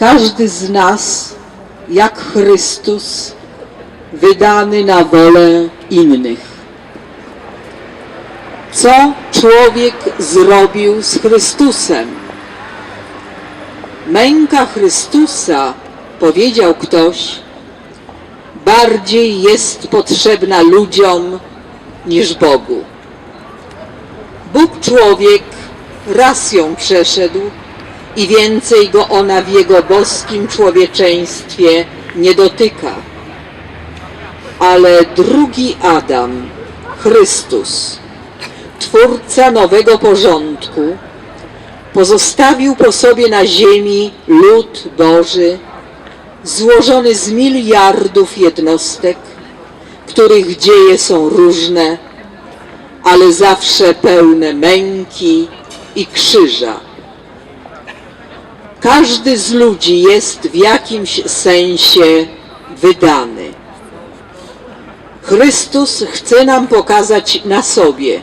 Każdy z nas, jak Chrystus, wydany na wolę innych. Co człowiek zrobił z Chrystusem? Męka Chrystusa, powiedział ktoś, bardziej jest potrzebna ludziom niż Bogu. Bóg człowiek raz ją przeszedł i więcej go ona w jego boskim człowieczeństwie nie dotyka. Ale drugi Adam, Chrystus, Twórca nowego porządku, pozostawił po sobie na ziemi lud Boży, złożony z miliardów jednostek, których dzieje są różne, ale zawsze pełne męki i krzyża. Każdy z ludzi jest w jakimś sensie wydany. Chrystus chce nam pokazać na sobie,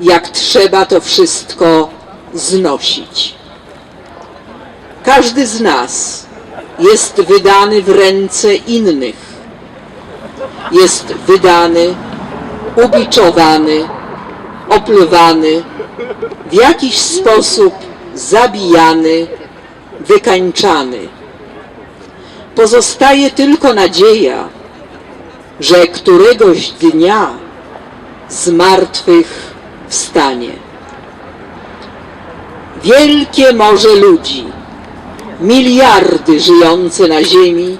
jak trzeba to wszystko znosić. Każdy z nas jest wydany w ręce innych. Jest wydany, ubiczowany, oplywany, w jakiś sposób zabijany, wykańczany. Pozostaje tylko nadzieja, że któregoś dnia z martwych wstanie. Wielkie morze ludzi, miliardy żyjące na ziemi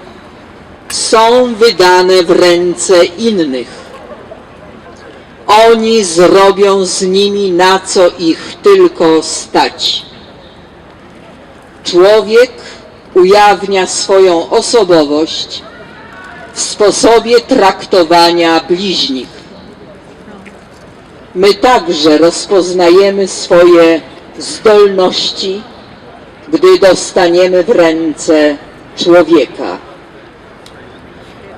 są wydane w ręce innych. Oni zrobią z nimi na co ich tylko stać. Człowiek ujawnia swoją osobowość w sposobie traktowania bliźnich. My także rozpoznajemy swoje zdolności, gdy dostaniemy w ręce człowieka.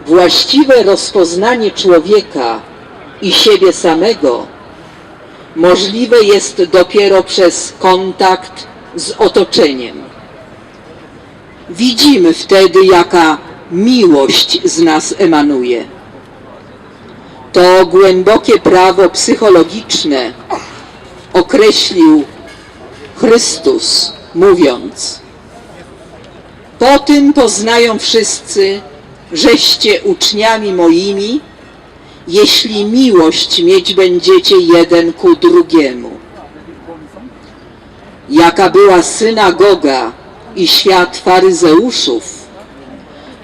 Właściwe rozpoznanie człowieka i siebie samego możliwe jest dopiero przez kontakt z otoczeniem. Widzimy wtedy, jaka miłość z nas emanuje. To głębokie prawo psychologiczne określił Chrystus, mówiąc: Po tym poznają wszyscy, żeście uczniami moimi, jeśli miłość mieć będziecie jeden ku drugiemu. Jaka była synagoga i świat faryzeuszów,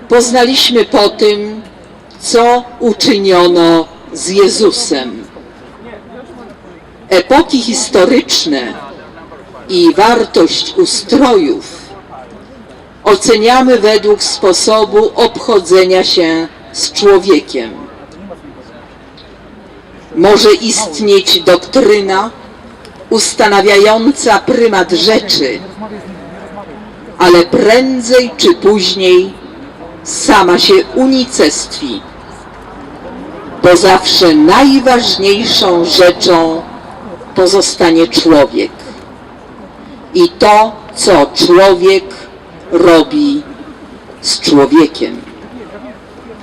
poznaliśmy po tym, co uczyniono z Jezusem. Epoki historyczne i wartość ustrojów oceniamy według sposobu obchodzenia się z człowiekiem. Może istnieć doktryna ustanawiająca prymat rzeczy, ale prędzej czy później sama się unicestwi, bo zawsze najważniejszą rzeczą pozostanie człowiek i to, co człowiek robi z człowiekiem.